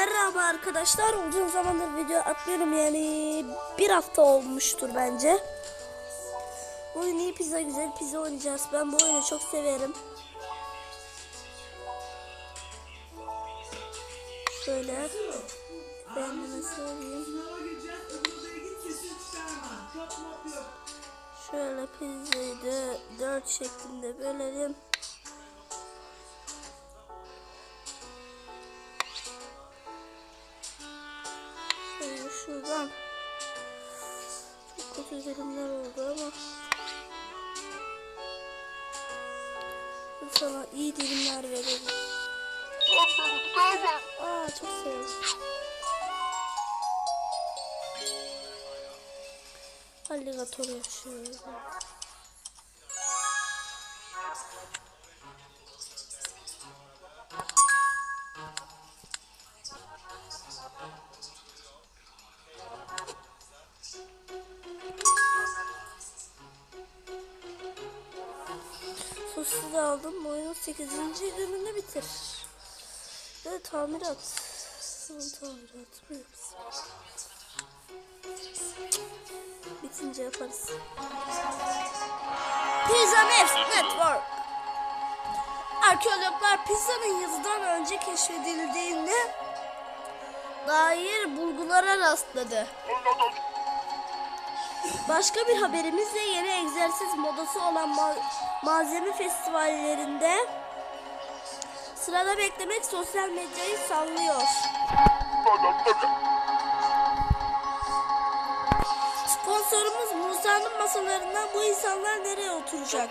Merhaba arkadaşlar. Uzun zamandır video atmıyorum yani bir hafta olmuştur bence. Bugün iyi pizza güzel pizza oynayacağız. Ben bu oyunu çok severim. Şöyle. Top mop yok. Şöyle pizzayı da 4 şeklinde bölelim. Şöyle şuradan çok kötü dilimler oldu ama sana iyi dilimler verelim. Aa çok sevdim. Alligator yaşıyor. Sosu da aldım. Bu oyunun 8. gününü bitir. Ve tamirat. Bunun tamirat mı yapsın? Bitince yaparız. Pizza Maps Network. Arkeologlar pizzanın yazıdan önce keşfedildiğine dair bulgulara rastladı. Başka bir haberimizle yeni egzersiz modası olan ma- malzeme festivallerinde sırada beklemek sosyal medyayı sallıyor. Sponsorumuz Musa'nın masalarından bu insanlar nereye oturacak?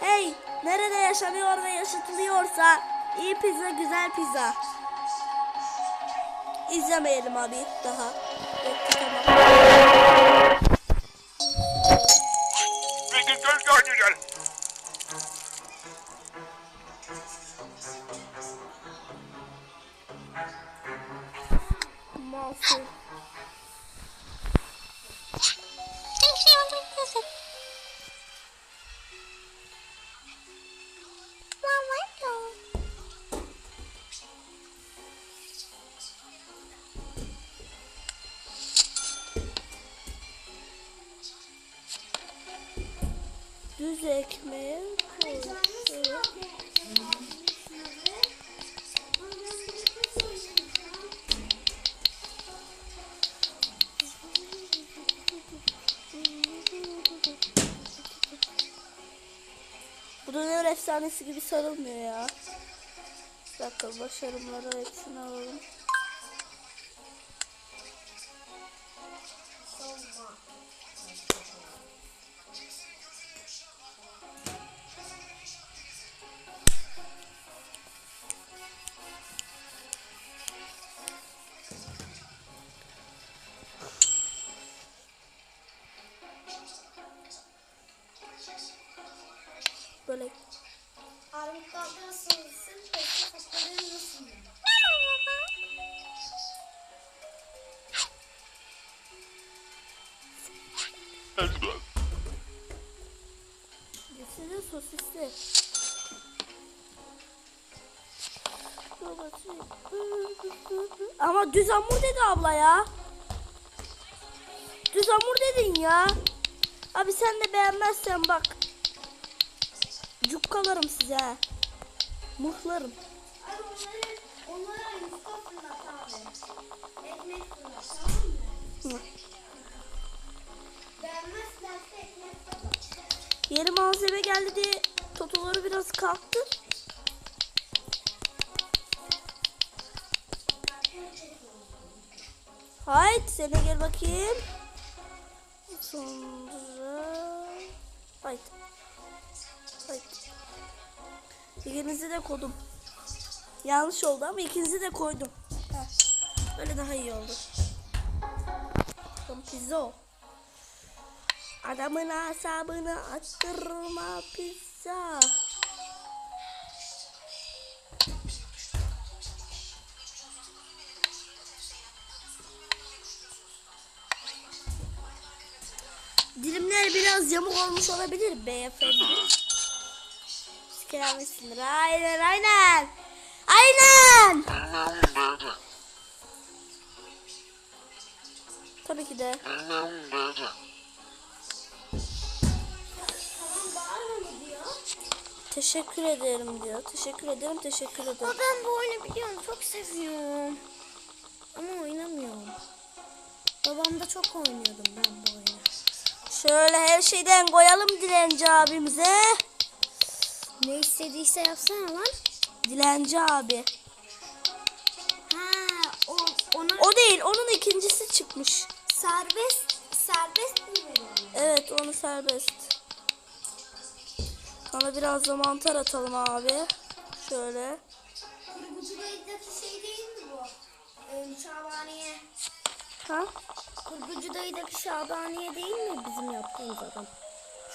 Hey, nerede yaşanıyor ve yaşatılıyorsa iyi pizza güzel pizza. İzlemeyelim abi daha. Yok, tamam. Mahsul. Düz ekmeğe koy. Şöyle. Bu döner efsanesi gibi sarılmıyor ya. Bir dakika başarımları hepsini alalım. Böyle. Ama düz hamur dedi abla ya. Düz hamur dedin ya. Abi sen de beğenmezsen bak. Cukkalarım size. Muhlarım. Yeni malzeme geldi diye totoları biraz kalktı. Haydi sene gel bakayım. Sonra... Haydi. İkinizi de koydum. Yanlış oldu ama ikinizi de koydum. Heh. Böyle daha iyi oldu. Tamam pizza. Adamın asabını attırma pizza. Dilimler biraz yamuk olmuş olabilir beyefendi. Sikermişsindir. Aynen aynen. Aynen. Tabii ki de. Teşekkür ederim diyor. Teşekkür ederim, teşekkür ederim. Ama ben bu oyunu biliyorum. Çok seviyorum. Ama oynamıyorum. Babamda çok oynuyordum ben bu oyunu. Şöyle her şeyden koyalım dilenci abimize. Ne istediyse yapsana lan. Dilenci abi. Ha, o, ona O değil, onun ikincisi çıkmış. serbest serbest mi veriyorsun? Evet, onu serbest. Sana biraz da mantar atalım abi. Şöyle. Kurgucudaki şey değil mi bu? Ee, Şabaniye. Ha? Kurgucu dayıdaki Şabaniye değil mi bizim yaptığımız adam?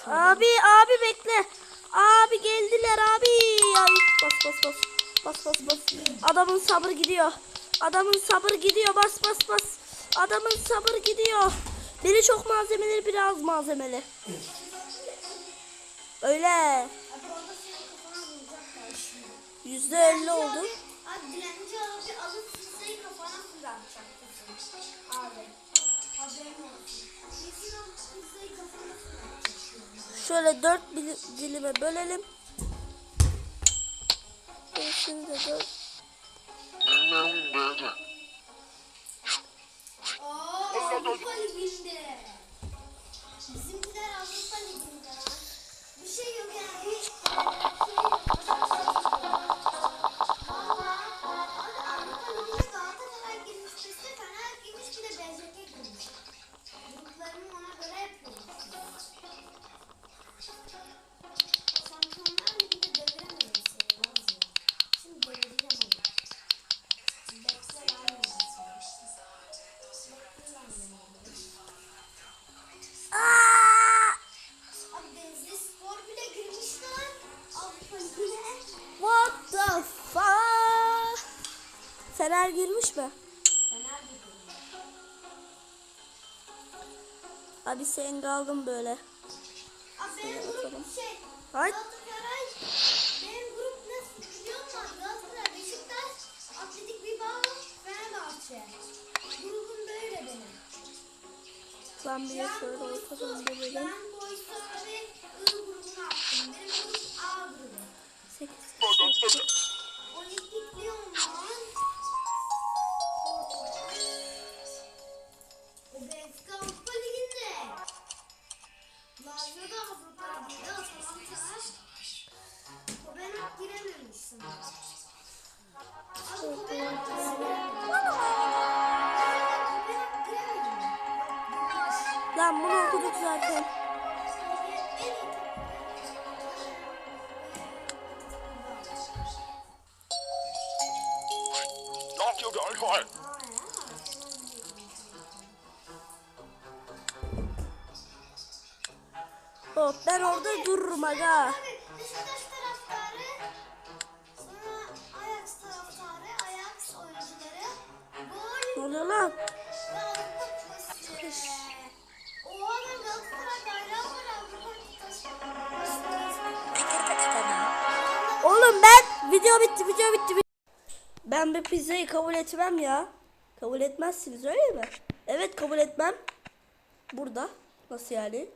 Abi, abi bekle. Abi geldiler abi. Ay, bas bas bas. Bas bas bas. Adamın sabrı gidiyor. Adamın sabrı gidiyor. Bas bas bas. Adamın sabrı gidiyor. Biri çok malzemeli, biri az malzemeli. Öyle. Yüzde elli oldu. Abi dilenci abi alıp pizzayı kafana fırlatacak kızım. Abi. Haberin olsun. Kesin o pizzayı kafana. Şöyle dört dilime bölelim. Beşini de dört. Avrupa Ligi'nde. Bizimkiler Avrupa Ligi'nde. Bir şey yok yani. Fener girmiş mi? Fener girmiş. Abi sen kaldım böyle. Abi benim grup şey. Hayır. Benim grup nasıl biliyor musun? Galatasaray, Beşiktaş, Atletik Bilbao, Fenerbahçe. Grubum böyle benim. Ben bir şöyle ortadan böyle. Ben Boysa ve I grubunu attım. Benim grup A grubu. 8. Okuduk zaten. Hop ben orada dururum aga. Abi Beşiktaş taraftarı, sonra Ajax taraftarı, Ajax oyuncuları, gol Ne oluyor lan? Oğlum ben video bitti video bitti. bitti. Ben bir pizzayı kabul etmem ya. Kabul etmezsiniz öyle mi? Evet kabul etmem. Burada. Nasıl yani?